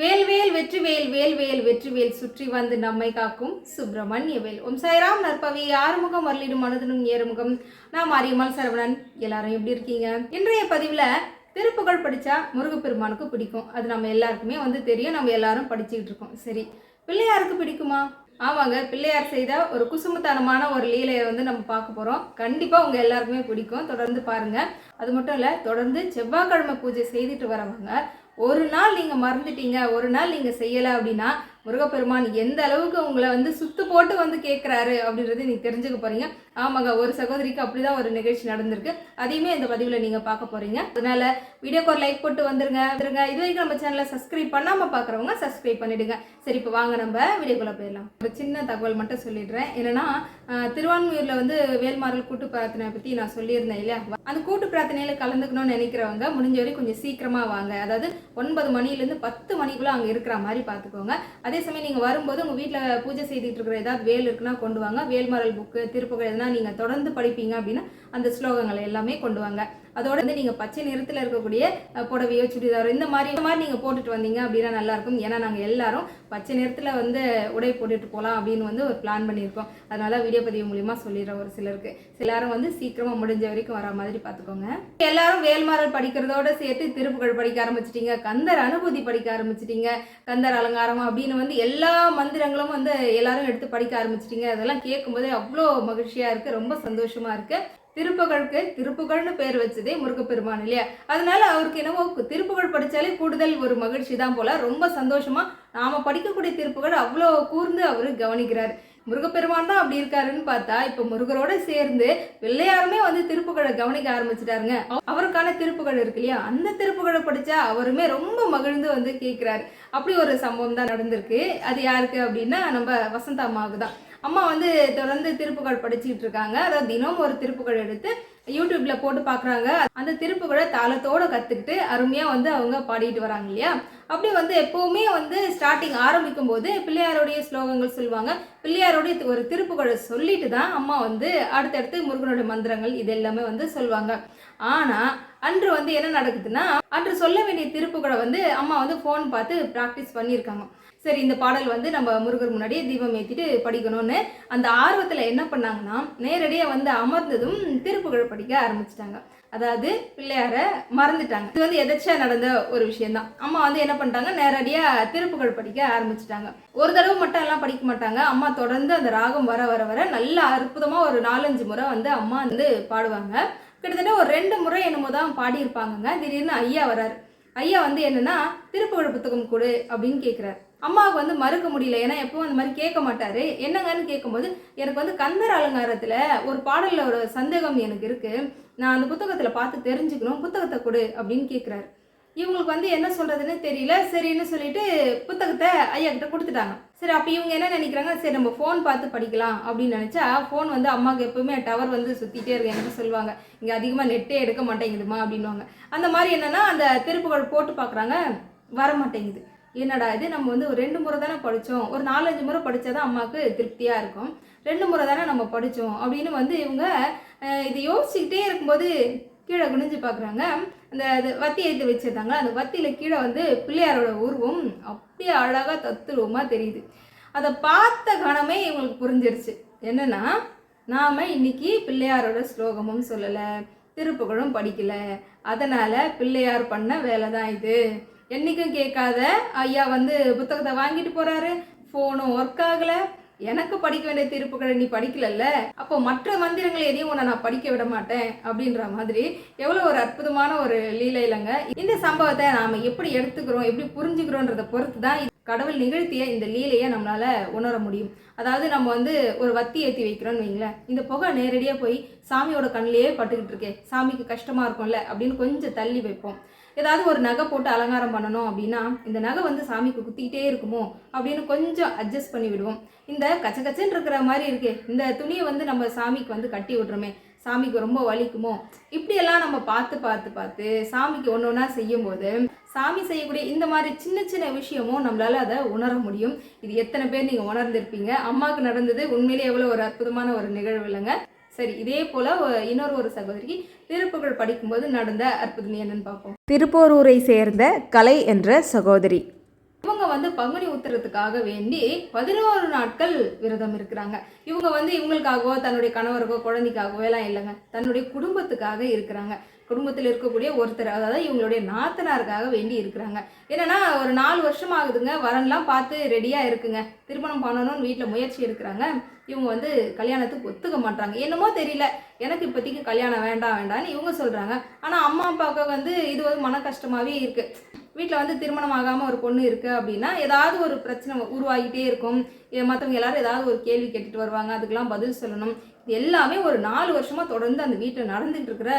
வேல்வேல் வெற்றிவேல் வேல்வேல் வெற்றிவேல் சுற்றி வந்து நம்மை காக்கும் சுப்பிரமணிய வேல் ஓம் சாய்ராம் நற்பவி ஆறுமுகம் வரலிடும் மனதனும் ஏறுமுகம். நான் மாரியம்மாள் சரவணன். எல்லாரும் எப்படி இருக்கீங்க? இன்றைய பதிவில் திருப்புகழ் படித்தா முருகப்பெருமானுக்கு பிடிக்கும். அது நம்ம எல்லாருக்குமே வந்து தெரியும். நம்ம எல்லாரும் படிச்சுக்கிட்டு இருக்கோம். சரி பிள்ளையாருக்கு பிடிக்குமா? ஆமாங்க பிள்ளையார் செய்த ஒரு குசுமத்தனமான ஒரு லீலையை வந்து நம்ம பார்க்க போகிறோம் கண்டிப்பாக உங்கள் எல்லாருக்குமே பிடிக்கும். தொடர்ந்து பாருங்கள் அது மட்டும் இல்லை தொடர்ந்து செவ்வாய்க்கிழமை பூஜை செய்துட்டு வரவங்க ஒரு நாள் நீங்கள் மறந்துட்டீங்க ஒரு நாள் நீங்கள் செய்யலை அப்படின்னா முருகப்பெருமான் எந்த அளவுக்கு உங்களை வந்து சுத்து போட்டு வந்து கேட்குறாரு அப்படின்றது நீங்கள் தெரிஞ்சுக்க போகிறீங்க ஆமாங்க ஒரு சகோதரிக்கு அப்படிதான் ஒரு நிகழ்ச்சி நடந்திருக்கு. அதையுமே இந்த பதிவில் நீங்கள் பார்க்க போகிறீங்க அதனால வீடியோக்கு ஒரு லைக் போட்டு வந்துருங்க. வந்துருங்க. இது வரைக்கும் நம்ம சேனலை சப்ஸ்கிரைப் பண்ணாமல் பார்க்குறவங்க சப்ஸ்கிரைப் பண்ணிடுங்க. சரி இப்போ வாங்க நம்ம வீடியோக்குள்ளே போயிடலாம். ஒரு சின்ன தகவல் மட்டும் சொல்லிடுறேன். என்னன்னா திருவான்மையூரில் வந்து வேல்மாறல் கூட்டு பிரார்த்தனை பற்றி நான் சொல்லியிருந்தேன் இல்லையா? அந்த கூட்டு பிரார்த்தனையில் கலந்துக்கணும்னு நினைக்கிறவங்க முடிஞ்ச வரைக்கும் கொஞ்சம் சீக்கிரமாக வாங்க. அதாவது ஒன்பது மணிலேருந்து பத்து மணிக்குள்ளே அங்கே இருக்கிற மாதிரி பார்த்துக்கோங்க அதே சமயம் நீங்கள் வரும்போது உங்கள் வீட்டில் பூஜை செய்துட்டு இருக்கிற ஏதாவது வேல் இருக்குன்னா கொண்டு வாங்க. வேல்மரல் புக்கு திருப்புகள் எதுனா நீங்கள் தொடர்ந்து படிப்பீங்க அப்படின்னா அந்த ஸ்லோகங்களை எல்லாமே கொண்டு வாங்க. அதோட வந்து நீங்கள் பச்சை நிறத்தில் இருக்கக்கூடிய புடவையோ சுடிதாரோ இந்த மாதிரி இந்த மாதிரி நீங்கள் போட்டுட்டு வந்தீங்க அப்படின்னா நல்லாயிருக்கும் ஏன்னா நாங்கள் எல்லாரும் பச்சை நிறத்தில் வந்து உடை போட்டுட்டு போகலாம் அப்படின்னு வந்து ஒரு பிளான் பண்ணியிருக்கோம். அதனால வீடியோ பதிவு மூலியமாக சொல்லிடுறோம் ஒரு சிலருக்கு. எல்லாரும் வந்து சீக்கிரமாக முடிஞ்ச வரைக்கும் வர மாதிரி பார்த்துக்கோங்க எல்லாரும் வேல்மாறல் படிக்கிறதோட சேர்த்து திருப்புகழ் படிக்க ஆரம்பிச்சிட்டிங்க. கந்தர் அனுபூதி படிக்க ஆரம்பிச்சிட்டிங்க. கந்தர் அலங்காரம் அப்படின்னு வந்து எல்லா மந்திரங்களும் வந்து எல்லாரும் எடுத்து படிக்க ஆரம்பிச்சிட்டிங்க. அதெல்லாம் கேட்கும்போதே அவ்வளோ மகிழ்ச்சியாக இருக்குது ரொம்ப சந்தோஷமாக இருக்குது திருப்புகழுக்கு திருப்புகழ்னு பேர் வச்சதே முருகப்பெருமான் இல்லையா? அதனால அவருக்கு என்னவோ திருப்புகழ் படித்தாலே கூடுதல் ஒரு மகிழ்ச்சி தான் போல. ரொம்ப சந்தோஷமா நாம படிக்கக்கூடிய திருப்புகழ் அவ்வளோ கூர்ந்து அவர் கவனிக்கிறார். முருகப்பெருமான் தான் அப்படி இருக்காருன்னு பார்த்தா இப்போ முருகரோட சேர்ந்து பிள்ளையாருமே வந்து திருப்புகழை கவனிக்க ஆரம்பிச்சிட்டாருங்க. அவருக்கான திருப்புகழ் இருக்கு இல்லையா? அந்த திருப்புகழை படிச்சா அவருமே ரொம்ப மகிழ்ந்து வந்து கேட்கிறாரு அப்படி ஒரு சம்பவம் தான் நடந்திருக்கு. அது யாருக்கு அப்படின்னா நம்ம வசந்தாமாவுக்கு தான். அம்மா வந்து தொடர்ந்து திருப்புகள் படிச்சுட்டு இருக்காங்க. அதாவது தினம் ஒரு திருப்புகள் எடுத்து யூடியூப்ல போட்டு பார்க்குறாங்க அந்த திருப்புகழை தாளத்தோட கற்றுக்கிட்டு அருமையாக வந்து அவங்க பாடிட்டு வராங்க இல்லையா? அப்படி வந்து எப்போவுமே வந்து ஸ்டார்டிங் ஆரம்பிக்கும் போது பிள்ளையாருடைய ஸ்லோகங்கள் சொல்லுவாங்க. பிள்ளையாருடைய ஒரு திருப்புகழை சொல்லிட்டு தான் அம்மா வந்து அடுத்தடுத்து முருகனுடைய மந்திரங்கள் இது எல்லாமே வந்து சொல்லுவாங்க. ஆனால் அன்று வந்து என்ன நடக்குதுன்னா அன்று சொல்ல வேண்டிய திருப்புகழை வந்து அம்மா வந்து ஃபோன் பார்த்து ப்ராக்டிஸ் பண்ணியிருக்காங்க. சரி இந்த பாடல் வந்து நம்ம முருகர் முன்னாடியே தீபம் ஏற்றிட்டு படிக்கணும்னு அந்த ஆர்வத்தில் என்ன பண்ணாங்கன்னா நேரடியாக வந்து அமர்ந்ததும் திருப்புகழ் படிக்க ஆரம்பிச்சிட்டாங்க. அதாவது பிள்ளையார மறந்துட்டாங்க. இது வந்து எதாச்சியா நடந்த ஒரு விஷயம்தான். அம்மா வந்து என்ன பண்ணிட்டாங்க? நேரடியாக திருப்புகழ் படிக்க ஆரம்பிச்சிட்டாங்க. ஒரு தடவை மட்டும் எல்லாம் படிக்க மாட்டாங்க. அம்மா தொடர்ந்து அந்த ராகம் வர வர வர நல்ல அற்புதமாக ஒரு நாலஞ்சு முறை வந்து அம்மா வந்து பாடுவாங்க. கிட்டத்தட்ட ஒரு ரெண்டு முறை என்னமோ தான் பாடியிருப்பாங்கங்க. திடீர்னு ஐயா வராரு. ஐயா வந்து என்னன்னா திருப்புகழ் புத்தகம் கொடு அப்படின்னு கேட்குறாரு அம்மாவுக்கு வந்து மறுக்க முடியல. ஏன்னா எப்பவும் அந்த மாதிரி கேட்க மாட்டார். என்னங்கன்னு கேட்கும்போது எனக்கு வந்து கந்தர் அலங்காரத்தில் ஒரு பாடலில் ஒரு சந்தேகம் எனக்கு இருக்குது நான் அந்த புத்தகத்தில் பார்த்து தெரிஞ்சுக்கணும். புத்தகத்தை கொடு அப்படின்னு கேட்குறாரு இவங்களுக்கு வந்து என்ன சொல்கிறதுன்னு தெரியல. சரின்னு சொல்லிட்டு புத்தகத்தை ஐயா கிட்ட கொடுத்துட்டாங்க. சரி அப்போ இவங்க என்ன நினைக்கிறாங்க? சரி நம்ம ஃபோன் பார்த்து படிக்கலாம் அப்படின்னு நினச்சா ஃபோன் வந்து அம்மாவுக்கு எப்பவுமே டவர் வந்து சுற்றிட்டே இருக்கு. எனக்கு சொல்லுவாங்க? இங்கே அதிகமாக நெட்டே எடுக்க மாட்டேங்குதுமா அப்படின்வாங்க அந்த மாதிரி என்னென்னா அந்த திருப்புகள் போட்டு பார்க்குறாங்க. வர மாட்டேங்குது என்னடா இது? நம்ம வந்து ஒரு ரெண்டு முறை தானே படித்தோம் ஒரு நாலஞ்சு முறை படித்தாதான் அம்மாவுக்கு திருப்தியாக இருக்கும். ரெண்டு முறை தானே நம்ம படித்தோம் அப்படின்னு வந்து இவங்க இது யோசிச்சுக்கிட்டே இருக்கும்போது கீழே குனிஞ்சு பார்க்குறாங்க. அந்த இது வத்தி எடுத்து வச்சுருந்தாங்க. அந்த வத்தியில் கீழே வந்து பிள்ளையாரோட உருவம் அப்படியே அழகாக தத்துருவமாக தெரியுது. அதை பார்த்த கணமே இவங்களுக்கு புரிஞ்சிருச்சு. என்னென்னா நாம் இன்னைக்கு பிள்ளையாரோட ஸ்லோகமும் சொல்லலை திருப்புகழும் படிக்கலை. அதனால் பிள்ளையார் பண்ண வேலை தான் இது. என்றைக்கும் கேட்காத. ஐயா வந்து புத்தகத்தை வாங்கிட்டு போகிறாரு ஃபோனும் ஒர்க் ஆகலை. எனக்கு படிக்க வேண்டிய திருப்புகளை நீ படிக்கலல்ல? அப்போ மற்ற மந்திரங்கள் எதையும் உன்னை நான் படிக்க விட மாட்டேன் அப்படின்ற மாதிரி எவ்வளோ ஒரு அற்புதமான ஒரு லீலை இல்லைங்க. இந்த சம்பவத்தை நாம் எப்படி எடுத்துக்கிறோம் எப்படி புரிஞ்சுக்கிறோன்றதை பொறுத்து தான் கடவுள் நிகழ்த்திய இந்த லீலையை நம்மளால உணர முடியும். அதாவது நம்ம வந்து ஒரு வத்தி ஏற்றி வைக்கிறோம்னு வைங்களேன். இந்த புகை நேரடியாக போய் சாமியோட கண்ணிலேயே பட்டுக்கிட்டு இருக்கே. சாமிக்கு கஷ்டமாக இருக்கும்ல அப்படின்னு கொஞ்சம் தள்ளி வைப்போம். ஏதாவது ஒரு நகை போட்டு அலங்காரம் பண்ணணும் அப்படின்னா இந்த நகை வந்து சாமிக்கு குத்திக்கிட்டே இருக்குமோ அப்படின்னு கொஞ்சம் அட்ஜஸ்ட் பண்ணி விடுவோம். இந்த கச்சகச்சன்னு இருக்கிற மாதிரி இருக்கு இந்த துணியை வந்து நம்ம சாமிக்கு வந்து கட்டி விட்றோமே சாமிக்கு ரொம்ப வலிக்குமோ? இப்படியெல்லாம் நம்ம பார்த்து பார்த்து பார்த்து சாமிக்கு ஒன்று ஒன்றா செய்யும்போது சாமி செய்யக்கூடிய இந்த மாதிரி சின்ன சின்ன விஷயமும் நம்மளால் அதை உணர முடியும். இது எத்தனை பேர் நீங்கள் உணர்ந்திருப்பீங்க? அம்மாவுக்கு நடந்தது உண்மையிலே எவ்வளோ ஒரு அற்புதமான ஒரு நிகழ்வு இல்லைங்க. சரி இதே போல இன்னொரு ஒரு சகோதரிக்கு திருப்புகழ் படிக்கும்போது நடந்த அற்புதம் என்னன்னு பார்ப்போம். திருப்போரூரை சேர்ந்த கலை என்ற சகோதரி. இவங்க இவங்க வந்து பங்குனி உத்திரத்துக்காக வேண்டி பதினோரு நாட்கள் விரதம் இருக்கிறாங்க. இவங்க வந்து இவங்களுக்காகவோ தன்னுடைய கணவருக்கோ குழந்தைக்காகவோ எல்லாம் இல்லைங்க. தன்னுடைய குடும்பத்துக்காக இருக்கிறாங்க. குடும்பத்தில் இருக்கக்கூடிய ஒருத்தர் அதாவது இவங்களுடைய நாத்தனாருக்காக வேண்டி இருக்கிறாங்க. என்னன்னா ஒரு நாலு வருஷம் ஆகுதுங்க. வரன்லாம் பார்த்து ரெடியாக இருக்குங்க. திருமணம் பண்ணணும்னு வீட்டில் முயற்சி எடுக்கிறாங்க. இவங்க வந்து கல்யாணத்துக்கு ஒத்துக்க மாட்டாங்க என்னமோ தெரியல. எனக்கு இப்போதைக்கு கல்யாணம் வேண்டாம் வேண்டாம்னு இவங்க சொல்கிறாங்க ஆனால் அம்மா அப்பாவுக்கு வந்து இது வந்து மன கஷ்டமாகவே இருக்குது வீட்டில் வந்து திருமணம் ஆகாமல் ஒரு பொண்ணு இருக்குது அப்படின்னா ஏதாவது ஒரு பிரச்சனை உருவாகிட்டே இருக்கும். மற்றவங்க எல்லாரும் ஏதாவது ஒரு கேள்வி கேட்டுட்டு வருவாங்க. அதுக்கெல்லாம் பதில் சொல்லணும். எல்லாமே ஒரு நாலு வருஷமாக தொடர்ந்து அந்த வீட்டில் நடந்துகிட்டு இருக்கிற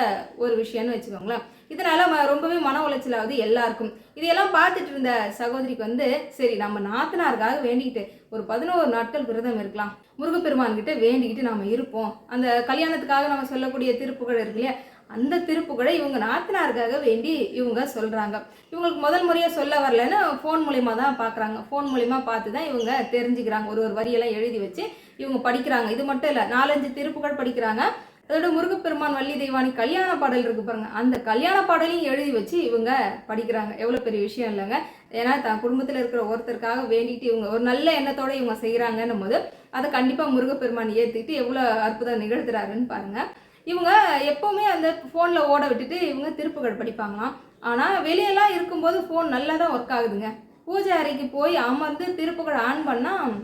ஒரு விஷயம்னு வச்சுக்கோங்களேன். இதனால் ம ரொம்பவே மன உளைச்சல் ஆகுது எல்லாருக்கும். இதையெல்லாம் பார்த்துட்டு இருந்த சகோதரிக்கு வந்து சரி நம்ம நாத்தனாருக்காக வேண்டிக்கிட்டு ஒரு பதினோரு நாட்கள் விரதம் இருக்கலாம். முருகப்பெருமான்கிட்ட வேண்டிக்கிட்டு நம்ம இருப்போம். அந்த கல்யாணத்துக்காக நம்ம சொல்லக்கூடிய திருப்புகள் இருக்கு இல்லையா? அந்த திருப்புகளை இவங்க நாத்தனாருக்காக வேண்டி இவங்க சொல்கிறாங்க இவங்களுக்கு முதல் முறையாக சொல்ல வரலன்னு ஃபோன் மூலிமா தான் பார்க்குறாங்க ஃபோன் மூலிமா பார்த்து தான் இவங்க தெரிஞ்சுக்கிறாங்க. ஒரு ஒரு வரியெல்லாம் எழுதி வச்சு இவங்க படிக்கிறாங்க. இது மட்டும் இல்லை நாலஞ்சு திருப்புகள் படிக்கிறாங்க. அதோட முருகப்பெருமான் வள்ளி தெய்வானி கல்யாண பாடல் இருக்கு பாருங்க. அந்த கல்யாண பாடலையும் எழுதி வச்சு இவங்க படிக்கிறாங்க. எவ்வளோ பெரிய விஷயம் இல்லைங்க. ஏன்னா தன் குடும்பத்தில் இருக்கிற ஒருத்தருக்காக வேண்டிட்டு இவங்க ஒரு நல்ல எண்ணத்தோட இவங்க செய்கிறாங்கன்னும் போது அதை கண்டிப்பாக முருகப்பெருமான் ஏற்றிட்டு எவ்வளோ அற்புதம் நிகழ்த்துறாருன்னு பாருங்கள் இவங்க எப்போவுமே அந்த ஃபோனில் ஓட விட்டுட்டு இவங்க திருப்புகள் படிப்பாங்களாம். ஆனால் வெளியெல்லாம் இருக்கும்போது ஃபோன் நல்லா தான் ஒர்க் ஆகுதுங்க. பூஜை அறைக்கு போய் அமர்ந்து திருப்புகள் ஆன் பண்ணால்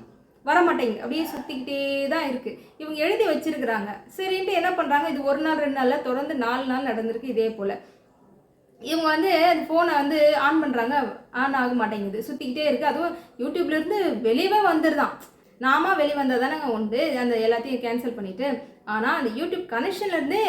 வர மாட்டேங்குது அப்படியே சுற்றிக்கிட்டே தான் இருக்குது இவங்க எழுதி வச்சிருக்கிறாங்க. சரின்ட்டு என்ன பண்ணுறாங்க இது ஒரு நாள் ரெண்டு நாளில் தொடர்ந்து நாலு நாள் நடந்திருக்கு இதே போல். இவங்க வந்து அந்த ஃபோனை வந்து ஆன் பண்ணுறாங்க ஆன் ஆக மாட்டேங்குது சுற்றிக்கிட்டே இருக்குது அதுவும் யூடியூப்லேருந்து வெளியவே வந்துடுதான் நாம வெளியே வந்தால் தானேங்க உண்டு. அந்த எல்லாத்தையும் கேன்சல் பண்ணிவிட்டு ஆனால் அந்த யூடியூப் கனெக்ஷன்லேருந்தே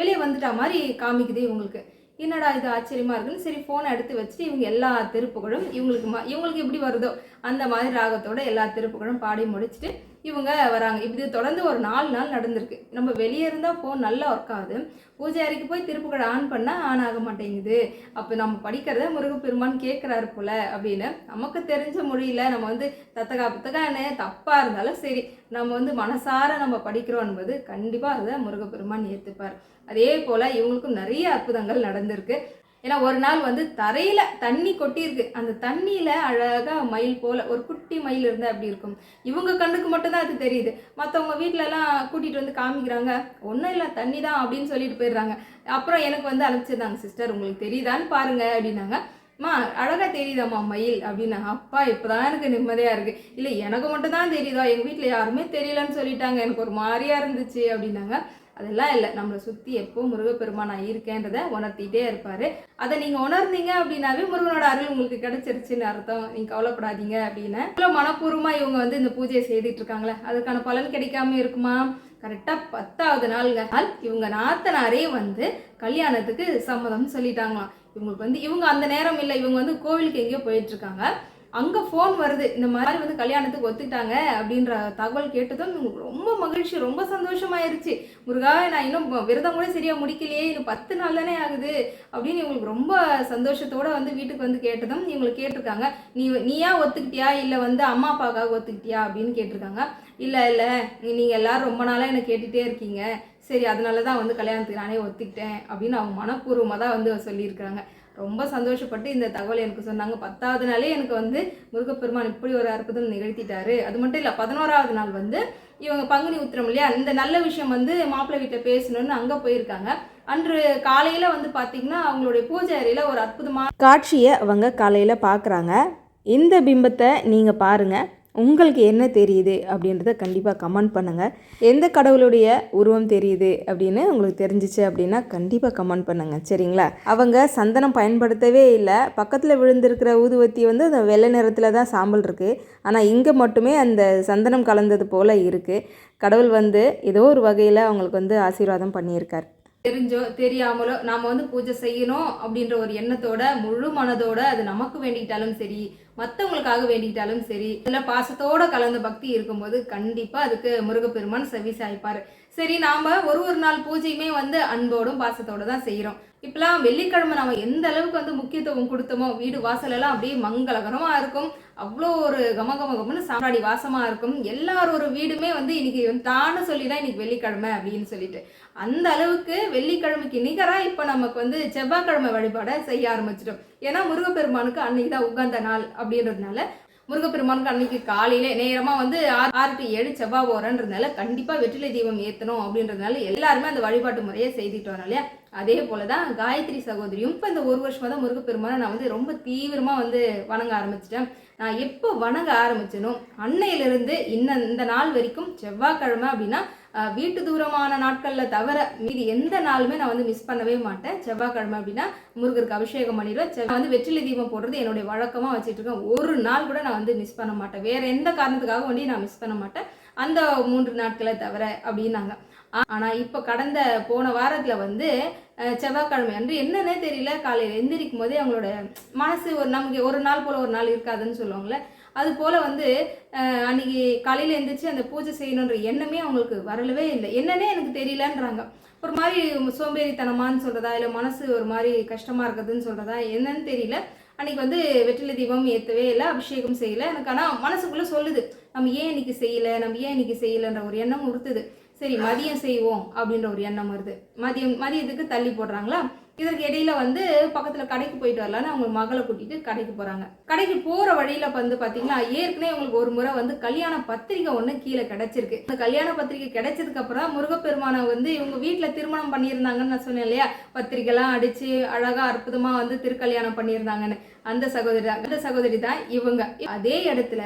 வெளியே வந்துட்டா மாதிரி காமிக்குது இவங்களுக்கு. என்னடா இது ஆச்சரியமாக இருக்குன்னு சரி ஃபோனை எடுத்து வச்சுட்டு இவங்க எல்லா திருப்புகளும் இவங்களுக்கு மா இவங்களுக்கு எப்படி வருதோ அந்த மாதிரி ராகத்தோட எல்லா திருப்புகளும் பாடி முடிச்சுட்டு இவங்க வராங்க. இப்படி தொடர்ந்து ஒரு நாலு நாள் நடந்திருக்கு. நம்ம வெளியே இருந்தால் ஃபோன் நல்லா ஒர்க் ஆகுது. பூஜை அறைக்கு போய் திருப்புகளை ஆன் பண்ணால் ஆன் ஆக மாட்டேங்குது. அப்போ நம்ம படிக்கிறத முருகப்பெருமான் கேட்குறாரு போல அப்படின்னு நமக்கு தெரிஞ்ச மொழியில் நம்ம வந்து தத்தகா புத்தகான்னு தப்பாக இருந்தாலும் சரி நம்ம வந்து மனசார நம்ம படிக்கிறோம் என்பது கண்டிப்பாக அதை முருகப்பெருமான் ஏற்றுப்பார் அதே போல் இவங்களுக்கும் நிறைய அற்புதங்கள் நடந்திருக்கு. ஏன்னா ஒரு நாள் வந்து தரையில் தண்ணி கொட்டியிருக்கு. அந்த தண்ணியில் அழகாக மயில் போல் ஒரு குட்டி மயில் இருந்தால் அப்படி இருக்கும்? இவங்க கண்ணுக்கு மட்டும்தான் அது தெரியுது. மற்றவங்க வீட்டிலலாம் கூட்டிகிட்டு வந்து காமிக்கிறாங்க ஒன்றும் இல்லை தண்ணி தான் அப்படின்னு சொல்லிட்டு போயிடுறாங்க. அப்புறம் எனக்கு வந்து அனுப்பிச்சிருந்தாங்க சிஸ்டர் உங்களுக்கு தெரியுதான்னு பாருங்க அப்படின்னாங்க. அம்மா அழகாக தெரியுதாம்மா மயில்? அப்படின்னா அப்பா இப்போ தான் எனக்கு நிம்மதியாக இருக்குது இல்லை எனக்கு மட்டும் தான் தெரியுதா? எங்கள் வீட்டில் யாருமே தெரியலன்னு சொல்லிட்டாங்க. எனக்கு ஒரு மாதிரியாக இருந்துச்சு அப்படின்னாங்க. அதெல்லாம் இல்லை. நம்மளை சுற்றி எப்போ முருகப்பெருமான் நான் இருக்கேன்றதை உணர்த்திட்டே இருப்பார். அதை நீங்கள் உணர்ந்தீங்க அப்படின்னாவே முருகனோட அருள் உங்களுக்கு கிடைச்சிருச்சுன்னு அர்த்தம். நீங்கள் கவலைப்படாதீங்க அப்படின்னு. இவ்வளோ மனப்பூர்வமாக இவங்க வந்து இந்த பூஜையை செய்துட்டு இருக்காங்களே. அதுக்கான பலன் கிடைக்காம இருக்குமா? கரெக்டாக பத்தாவது நாளுங்க. நாள் இவங்க நாத்தனாரே வந்து கல்யாணத்துக்கு சம்மதம் சொல்லிட்டாங்களாம். இவங்களுக்கு வந்து இவங்க அந்த நேரம் இல்லை. இவங்க வந்து கோவிலுக்கு எங்கேயோ போயிட்டு இருக்காங்க. அங்கே ஃபோன் வருது இந்த மாதிரி வந்து கல்யாணத்துக்கு ஒத்துக்கிட்டாங்க அப்படின்ற தகவல் கேட்டதும் ரொம்ப மகிழ்ச்சி ரொம்ப சந்தோஷமாயிருச்சு. முருகா நான் இன்னும் விரதம் கூட சரியாக முடிக்கலையே இன்னும் பத்து நாள் தானே ஆகுது அப்படின்னு இவங்களுக்கு ரொம்ப சந்தோஷத்தோட வந்து வீட்டுக்கு வந்து கேட்டதும் இவங்களுக்கு கேட்டிருக்காங்க. நீ நீயா ஒத்துக்கிட்டியா? இல்லை வந்து அம்மா அப்பாக்காக ஒத்துக்கிட்டியா? அப்படின்னு கேட்டிருக்காங்க. இல்லை இல்லை நீங்கள் எல்லாரும் ரொம்ப நாளாக என்னை கேட்டுகிட்டே இருக்கீங்க. சரி அதனால தான் வந்து கல்யாணத்துக்கு நானே ஒத்துக்கிட்டேன் அப்படின்னு அவங்க மனப்பூர்வமாக தான் வந்து சொல்லியிருக்காங்க ரொம்ப சந்தோஷப்பட்டு இந்த தகவல் எனக்கு சொன்னாங்க. பத்தாவது நாளே எனக்கு வந்து முருகப்பெருமான் இப்படி ஒரு அற்புதம் நிகழ்த்திட்டாரு. அது மட்டும் இல்லை பதினோராவது நாள் வந்து இவங்க பங்குனி உத்திரம் இல்லையா? இந்த நல்ல விஷயம் வந்து மாப்பிள்ளை வீட்டில் பேசணும்னு அங்கே போயிருக்காங்க. அன்று காலையில் வந்து பார்த்திங்கன்னா அவங்களுடைய பூஜை அறையில் ஒரு அற்புதமான காட்சியை அவங்க காலையில் பார்க்குறாங்க இந்த பிம்பத்தை நீங்கள் பாருங்கள் உங்களுக்கு என்ன தெரியுது அப்படின்றத கண்டிப்பாக கமெண்ட் பண்ணுங்கள் எந்த கடவுளுடைய உருவம் தெரியுது அப்படின்னு உங்களுக்கு தெரிஞ்சிச்சு அப்படின்னா கண்டிப்பாக கமெண்ட் பண்ணுங்கள் சரிங்களா? அவங்க சந்தனம் பயன்படுத்தவே இல்லை. பக்கத்தில் விழுந்திருக்கிற ஊதுவத்தி வந்து அந்த வெள்ளை நிறத்தில் தான் சாம்பல் இருக்குது ஆனால் இங்கே மட்டுமே அந்த சந்தனம் கலந்தது போல் இருக்குது கடவுள் வந்து ஏதோ ஒரு வகையில் அவங்களுக்கு வந்து ஆசீர்வாதம் பண்ணியிருக்கார். தெரிஞ்சோ தெரியாமலோ நாம் வந்து பூஜை செய்யணும் அப்படின்ற ஒரு எண்ணத்தோட முழு மனதோட அது நமக்கு வேண்டிக்கிட்டாலும் சரி மற்றவங்களுக்காக வேண்டிக்கிட்டாலும் சரி இதில் பாசத்தோட கலந்த பக்தி இருக்கும்போது கண்டிப்பாக அதுக்கு முருகப்பெருமான் செவி சாய்ப்பார். சரி நாம் ஒரு ஒரு நாள் பூஜையுமே வந்து அன்போடும் பாசத்தோடு தான் செய்கிறோம் இப்பெல்லாம் வெள்ளிக்கிழமை நாம் எந்த அளவுக்கு வந்து முக்கியத்துவம் கொடுத்தோமோ வீடு வாசலெல்லாம் அப்படியே மங்களகரமாக இருக்கும். அவ்வளோ ஒரு கம கம கமன்னு சாம்ராடி வாசமாக இருக்கும் எல்லாரோட வீடுமே வந்து இன்னைக்கு வந்து தானே சொல்லி தான் இன்னைக்கு வெள்ளிக்கிழமை அப்படின்னு சொல்லிட்டு. அந்த அளவுக்கு வெள்ளிக்கிழமைக்கு நிகராக இப்போ நமக்கு வந்து செவ்வாய்க்கிழமை வழிபாடை செய்ய ஆரம்பிச்சிட்டோம். ஏன்னா முருகப்பெருமானுக்கு அன்னைக்கு தான் உகந்த நாள் அப்படின்றதுனால முருகப்பெருமானுக்கு அன்னைக்கு காலையிலே நேரமாக வந்து ஆறு ஆறு டு ஏழு செவ்வாய் ஓரன்றதுனால கண்டிப்பாக வெற்றிலை தீபம் ஏற்றணும் அப்படின்றதுனால எல்லாருமே அந்த வழிபாட்டு முறையை செய்துட்டு வரோம் இல்லையா? அதே போல தான் காயத்ரி சகோதரியும் இப்போ இந்த ஒரு வருஷமாக தான் முருகப்பெருமானை நான் வந்து ரொம்ப தீவிரமாக வந்து வணங்க ஆரம்பிச்சிட்டேன். நான் எப்போ வணங்க ஆரம்பிச்சேனோ அன்னையிலிருந்து இன்ன இந்த நாள் வரைக்கும் செவ்வாய்க்கிழமை அப்படின்னா வீட்டு தூரமான நாட்களில் தவிர மீதி எந்த நாளுமே நான் வந்து மிஸ் பண்ணவே மாட்டேன். செவ்வாய்க்கிழமை அப்படின்னா முருகருக்கு அபிஷேகம் பண்ணிடுவேன். செவ்வாய் வந்து வெற்றிலை தீபம் போடுறது என்னுடைய வழக்கமாக வச்சுட்டு இருக்கேன். ஒரு நாள் கூட நான் வந்து மிஸ் பண்ண மாட்டேன். வேற எந்த காரணத்துக்காக வேண்டி நான் மிஸ் பண்ண மாட்டேன். அந்த மூன்று நாட்களை தவிர அப்படின்னாங்க. ஆனால் இப்போ கடந்த போன வாரத்தில் வந்து செவ்வாய்க்கிழமை அன்று என்னன்னே தெரியல. காலையில் எந்திரிக்கும் போதே அவங்களோட மனசு ஒரு நமக்கு ஒரு நாள் போல் ஒரு நாள் இருக்காதுன்னு சொல்லுவாங்கள்ல அது போல் வந்து அன்றைக்கி அன்னைக்கு காலையில் எழுந்திரிச்சு அந்த பூஜை செய்யணுன்ற எண்ணமே அவங்களுக்கு வரலவே இல்லை. என்னன்னே எனக்கு தெரியலன்றாங்க. ஒரு மாதிரி சோம்பேறித்தனமான்னு சொல்கிறதா இல்லை மனசு ஒரு மாதிரி கஷ்டமாக இருக்குதுன்னு சொல்கிறதா என்னன்னு தெரியல. அன்றைக்கி வந்து வெற்றிலை தீபம் ஏற்றவே இல்லை அபிஷேகம் செய்யலை. எனக்கு ஆனால் மனசுக்குள்ளே சொல்லுது. நம்ம ஏன் இன்னைக்கு செய்யலை நம்ம ஏன் இன்னைக்கு செய்யலைன்ற ஒரு எண்ணம் உறுத்துது. சரி மதியம் செய்வோம் அப்படின்ற ஒரு எண்ணம் வருது. மதியம் மதியத்துக்கு தள்ளி போடுறாங்களா? இதற்கு இடையில வந்து பக்கத்தில் கடைக்கு போயிட்டு வரலான்னு அவங்க மகளை கூட்டிட்டு கடைக்கு போகிறாங்க கடைக்கு போகிற வழியில் வந்து பார்த்தீங்கன்னா ஏற்கனவே அவங்களுக்கு ஒரு முறை வந்து கல்யாண பத்திரிக்கை ஒன்று கீழே கிடைச்சிருக்கு. அந்த கல்யாண பத்திரிக்கை கிடைச்சதுக்கு அப்புறம் முருகப்பெருமானை வந்து இவங்க வீட்டில் திருமணம் பண்ணியிருந்தாங்கன்னு நான் சொன்னேன் இல்லையா? பத்திரிக்கைலாம் அடித்து அழகாக அற்புதமாக வந்து திருக்கல்யாணம் பண்ணியிருந்தாங்கன்னு. அந்த சகோதரி தான். அந்த சகோதரி தான் இவங்க. அதே இடத்துல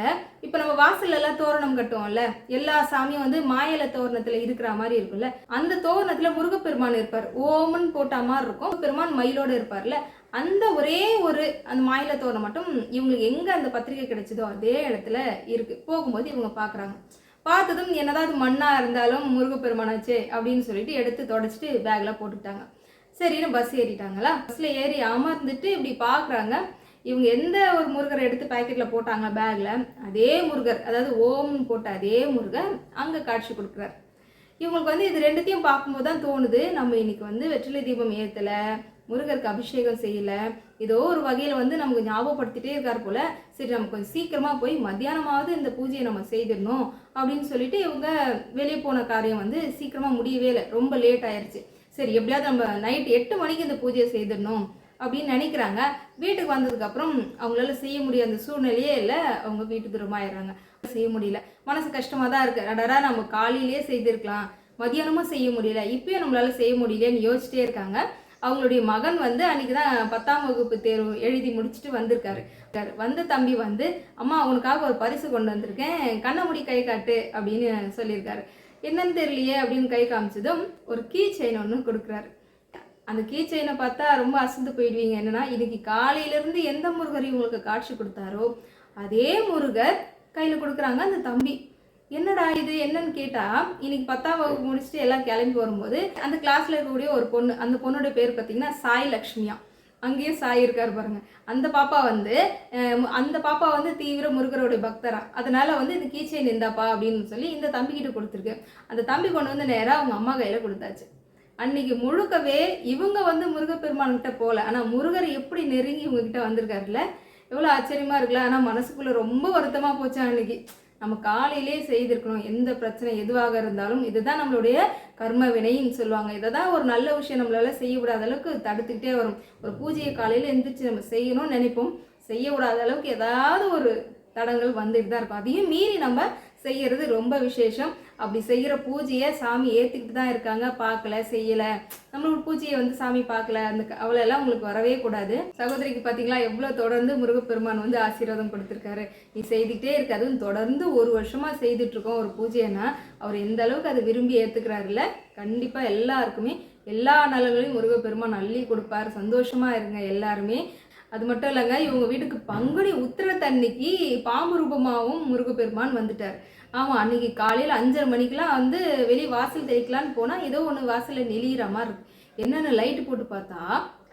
இப்போ நம்ம வாசல்ல எல்லாம் தோரணம் கட்டுவோம்ல எல்லா சாமியும் வந்து மாயல தோரணத்துல இருக்கிற மாதிரி இருக்கும்ல அந்த தோரணத்துல முருகப்பெருமான் இருப்பார். ஓமன் போட்ட மாதிரி இருக்கும். பெருமான் மயிலோட இருப்பார்ல. அந்த ஒரே ஒரு அந்த மாயில தோரணம் மட்டும் இவங்களுக்கு எங்க அந்த பத்திரிக்கை கிடைச்சதோ அதே இடத்துல இருக்கு. போகும்போது இவங்க பாக்குறாங்க. பார்த்ததும் என்னதான் மண்ணா இருந்தாலும் முருகப்பெருமானாச்சே அப்படின்னு சொல்லிட்டு எடுத்து தொடச்சிட்டு பேக்ல போட்டுட்டாங்க சரின்னு பஸ் ஏறிட்டாங்களா? பஸ்ல ஏறி அமர்ந்துட்டு இப்படி பாக்குறாங்க. இவங்க எந்த ஒரு முருகரை எடுத்து பாக்கெட்ல போட்டாங்க பேக்ல அதே முருகர் அதாவது ஓம்னு போட்ட அதே முருகர் அங்க காட்சி கொடுக்குறார். இவங்களுக்கு வந்து இது ரெண்டுத்தையும் பார்க்கும்போது தான் தோணுது. நம்ம இன்னைக்கு வந்து வெற்றிலை தீபம் ஏத்தல முருகருக்கு அபிஷேகம் செய்யல ஏதோ ஒரு வகையில் வந்து நமக்கு ஞாபகப்படுத்திட்டே இருக்கார் போல சரி நம்ம கொஞ்சம் சீக்கிரமா போய் மத்தியானமாவது இந்த பூஜையை நம்ம செய்திடணும் அப்படின்னு சொல்லிட்டு இவங்க வெளியே போன காரியம் வந்து சீக்கிரமா முடியவே இல்லை. ரொம்ப லேட் ஆயிடுச்சு சரி எப்படியாவது நம்ம நைட் எட்டு மணிக்கு இந்த பூஜையை செய்திடணும். அப்படின்னு நினைக்கிறாங்க. வீட்டுக்கு வந்ததுக்கப்புறம் அவங்களால செய்ய முடியாத சூழ்நிலையே இல்லை. அவங்க வீட்டு தூரமாயிடுறாங்க. செய்ய முடியல. மனசு கஷ்டமாக தான் இருக்குது அடடா நம்ம காலையிலேயே செய்திருக்கலாம். மதியானமும் செய்ய முடியல. இப்பயும் நம்மளால செய்ய முடியலன்னு யோசிச்சிட்டே இருக்காங்க. அவங்களுடைய மகன் வந்து அன்னைக்கு தான் பத்தாம் வகுப்பு தேர்வு எழுதி முடிச்சுட்டு வந்திருக்காரு. வந்த தம்பி வந்து அம்மா உனக்காக ஒரு பரிசு கொண்டு வந்திருக்கேன். கண்ணை முடி கை காட்டு அப்படின்னு சொல்லியிருக்காரு. என்னன்னு தெரியலையே அப்படின்னு கை காமிச்சதும் ஒரு கீ செயின் ஒன்று கொடுக்குறாரு. அந்த கீ செயினை பார்த்தா ரொம்ப அசந்து போயிடுவீங்க. என்னன்னா இன்னைக்கு காலையிலேருந்து எந்த முருகர் இவங்களுக்கு காட்சி கொடுத்தாரோ அதே முருகர் கையில் கொடுக்குறாங்க அந்த தம்பி. என்னடா இது? என்னன்னு கேட்டால் இன்னைக்கு பத்தாம் வகுப்பு முடிச்சுட்டு எல்லாம் கிளம்பி வரும்போது அந்த கிளாஸில் இருக்கக்கூடிய ஒரு பொண்ணு அந்த பொண்ணோட பேர் பார்த்தீங்கன்னா சாய் லக்ஷ்மியா. அங்கேயும் சாய் இருக்கார் பாருங்க. அந்த பாப்பா வந்து அந்த பாப்பா வந்து தீவிர முருகருடைய பக்தரா. அதனால வந்து இந்த கீச்சை இந்தாப்பா அப்படின்னு சொல்லி இந்த தம்பிக்கிட்ட கொடுத்துருக்கு. அந்த தம்பி கொண்டு வந்து நேராக அவங்க அம்மா கையில் கொடுத்தாச்சு. அன்னைக்கு முழுக்கவே இவங்க வந்து முருகப்பெருமான்கிட்ட போகல. ஆனால் முருகர் எப்படி நெருங்கி இவங்க கிட்ட எவ்வளோ ஆச்சரியமாக ஆச்சரியமா இருக்குல்ல? ஆனால் மனசுக்குள்ளே ரொம்ப வருத்தமாக போச்சு அன்னைக்கு. நம்ம காலையிலே செய்திருக்கணும். எந்த பிரச்சனை எதுவாக இருந்தாலும் இதுதான் நம்மளுடைய கர்ம வினைன்னு சொல்லுவாங்க. இதை தான் ஒரு நல்ல விஷயம் நம்மளால செய்ய விடாத அளவுக்கு தடுத்துக்கிட்டே வரும். ஒரு பூஜையை காலையில் எந்திரிச்சு நம்ம செய்யணும்னு நினைப்போம். செய்ய விடாத அளவுக்கு ஏதாவது ஒரு தடங்கள் வந்துட்டு தான் இருக்கும். அதையும் மீறி நம்ம செய்கிறது ரொம்ப விசேஷம். அப்படி செய்கிற பூஜையை சாமி ஏற்றுக்கிட்டு தான் இருக்காங்க. பார்க்கல செய்யலை. நம்மளோட பூஜையை வந்து சாமி பார்க்கல அந்த அவ்வளோலாம் உங்களுக்கு வரவே கூடாது. சகோதரிக்கு பார்த்தீங்களா எவ்வளோ தொடர்ந்து முருகப்பெருமான் வந்து ஆசீர்வாதம் கொடுத்துருக்காரு. நீ செய்துக்கிட்டே இருக்கு. அதுவும் தொடர்ந்து ஒரு வருஷமாக செய்துட்ருக்கோம் ஒரு பூஜைன்னா அவர் எந்த அளவுக்கு அதை விரும்பி ஏற்றுக்கிறாருல்ல கண்டிப்பாக எல்லாருக்குமே எல்லா நலன்களையும் முருகப்பெருமான் அள்ளி கொடுப்பார். சந்தோஷமாக இருங்க எல்லாருமே. அது மட்டும் இல்லைங்க இவங்க வீட்டுக்கு பங்குனி உத்திரத்தன்னைக்கு பாம்பு ரூபமாகவும் முருகப்பெருமான் வந்துட்டார். ஆமாம் அன்னைக்கு காலையில் அஞ்சரை மணிக்கெலாம் வந்து வெளியே வாசல் தெளிக்கலான்னு போனால் ஏதோ ஒன்று வாசலில் நெளியிற மாதிரி இருக்கு. என்னென்ன லைட்டு போட்டு பார்த்தா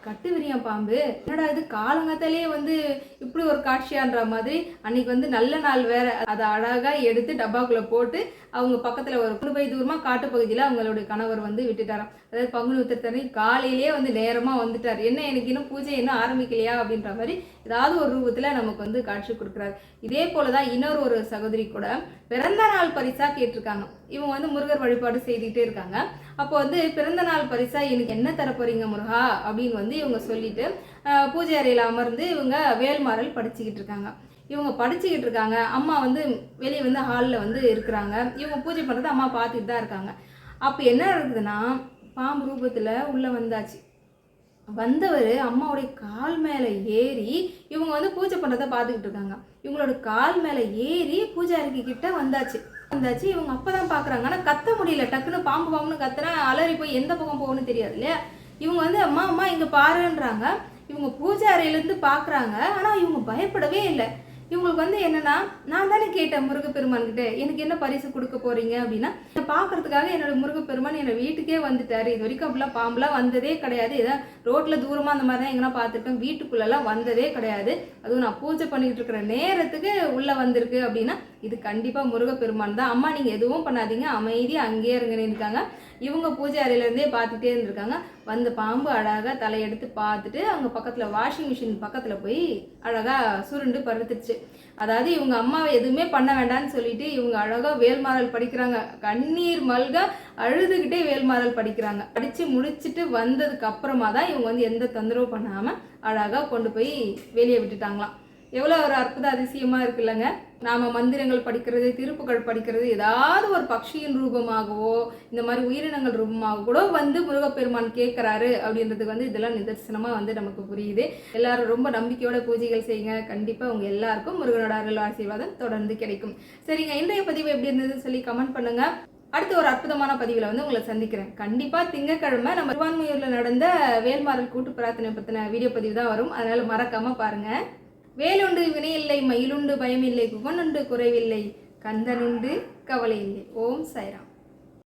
கட்டு விரியம் பாம்பு. என்னடா இது காலங்கத்திலேயே வந்து இப்படி ஒரு காட்சியான்ற மாதிரி. அன்னைக்கு வந்து நல்ல நாள் வேற. அதை அழகாக எடுத்து டப்பாக்குள்ளே போட்டு அவங்க பக்கத்தில் ஒரு குடும்பை தூரமாக காட்டுப்பகுதியில் அவங்களுடைய கணவர் வந்து விட்டுட்டாராம். அதாவது பங்குனி உத்திரத்தனை காலையிலேயே வந்து நேரமாக வந்துட்டார். என்ன எனக்கு இன்னும் பூஜை இன்னும் ஆரம்பிக்கலையா அப்படின்ற மாதிரி ஏதாவது ஒரு ரூபத்தில் நமக்கு வந்து காட்சி கொடுக்குறாரு. இதே போல தான் இன்னொரு ஒரு சகோதரி கூட பிறந்த நாள் பரிசாக கேட்டிருக்காங்க. இவங்க வந்து முருகர் வழிபாடு செய்துக்கிட்டே இருக்காங்க. அப்போ வந்து பிறந்த நாள் பரிசா எனக்கு என்ன தர முருகா? அப்படின்னு வந்து இவங்க சொல்லிட்டு பூஜை அறையில் அமர்ந்து இவங்க வேல்மாறல் படிச்சுக்கிட்டு இருக்காங்க. இவங்க படிச்சுக்கிட்டு இருக்காங்க. அம்மா வந்து வெளியே வந்து ஹாலில் வந்து இருக்கிறாங்க. இவங்க பூஜை பண்ணுறது அம்மா பார்த்துட்டு தான் இருக்காங்க. அப்போ என்ன இருக்குதுன்னா பாம்பு ரூபத்தில் உள்ளே வந்தாச்சு. வந்தவர் அம்மாவுடைய கால் மேலே ஏறி இவங்க வந்து பூஜை பண்ணுறதை பார்த்துக்கிட்டு இருக்காங்க. இவங்களோட கால் மேலே ஏறி பூஜாரிக்கு கிட்ட வந்தாச்சு. வந்தாச்சு இவங்க அப்போ தான் பார்க்குறாங்க ஆனால் கத்த முடியல. டக்குன்னு பாம்பு பாம்புன்னு கத்துனா அலறி போய் எந்த பக்கம் போகணும்னு தெரியாது இல்லையா? இவங்க வந்து அம்மா அம்மா இங்கே பாருன்றாங்க. இவங்க பூஜை அறையிலேருந்து பார்க்குறாங்க ஆனால் இவங்க பயப்படவே இல்லை. இவங்களுக்கு வந்து என்னன்னா நான் தானே கேட்டேன் முருகப்பெருமான் கிட்ட எனக்கு என்ன பரிசு கொடுக்க போறீங்க? அப்படின்னா பார்க்கறதுக்காக என்னோட முருகப்பெருமான் என்னோட வீட்டுக்கே வந்துட்டாரு. இது வரைக்கும் அப்படிலாம் பாம்புலாம் வந்ததே கிடையாது. ஏதாவது ரோட்ல தூரமா அந்த மாதிரி தான் எங்கன்னா பார்த்துருக்கேன் வீட்டுக்குள்ளெல்லாம் வந்ததே கிடையாது. அதுவும் நான் பூஜை பண்ணிட்டு இருக்கிற நேரத்துக்கு உள்ள வந்திருக்கு. அப்படின்னா இது கண்டிப்பாக முருகப்பெருமான் தான். அம்மா நீங்கள் எதுவும் பண்ணாதீங்க. அமைதி அங்கேயே இருங்கன்னு இருக்காங்க. இவங்க பூஜை அறையிலேருந்தே பார்த்துட்டே இருந்திருக்காங்க. வந்த பாம்பு அழகாக தலையெடுத்து பார்த்துட்டு அவங்க பக்கத்தில் வாஷிங் மிஷின் பக்கத்தில் போய் அழகாக சுருண்டு படுத்துருச்சு. அதாவது இவங்க அம்மாவை எதுவுமே பண்ண வேண்டாம்னு சொல்லிட்டு இவங்க அழகாக வேல்மாறல் படிக்கிறாங்க. கண்ணீர் மல்க அழுதுகிட்டே வேல்மாறல் படிக்கிறாங்க. படித்து முடிச்சுட்டு வந்ததுக்கு அப்புறமா தான் இவங்க வந்து எந்த தொந்தரவும் பண்ணாமல் அழகாக கொண்டு போய் வெளியே விட்டுட்டாங்களாம். எவ்வளோ ஒரு அற்புத அதிசயமாக இருக்குல்லங்க. நாம மந்திரங்கள் படிக்கிறது திருப்புகள் படிக்கிறது ஏதாவது ஒரு பக்ஷியின் ரூபமாகவோ இந்த மாதிரி உயிரினங்கள் ரூபமாக கூட வந்து முருகப்பெருமான் கேட்குறாரு அப்படின்றதுக்கு வந்து இதெல்லாம் நிதர்சனமா வந்து நமக்கு புரியுது. எல்லாரும் ரொம்ப நம்பிக்கையோட பூஜைகள் செய்யுங்க. கண்டிப்பா உங்க எல்லாருக்கும் முருகனோட அருள் ஆசீர்வாதம் தொடர்ந்து கிடைக்கும். சரிங்க இன்றைய பதிவு எப்படி இருந்ததுன்னு சொல்லி கமெண்ட் பண்ணுங்க. அடுத்த ஒரு அற்புதமான பதிவில் வந்து உங்களை சந்திக்கிறேன். கண்டிப்பாக திங்கக்கிழமை நம்ம திருவான்மையூரில் நடந்த வேல்மாறல் கூட்டு பிரார்த்தனை பற்றின வீடியோ பதிவு தான் வரும். அதனால் மறக்காமல் பாருங்கள் வேலுண்டு வினையில்லை மயிலுண்டு பயமில்லை குவனுண்டு குறைவில்லை கந்தனுண்டு கவலை இல்லை ஓம் சைராம்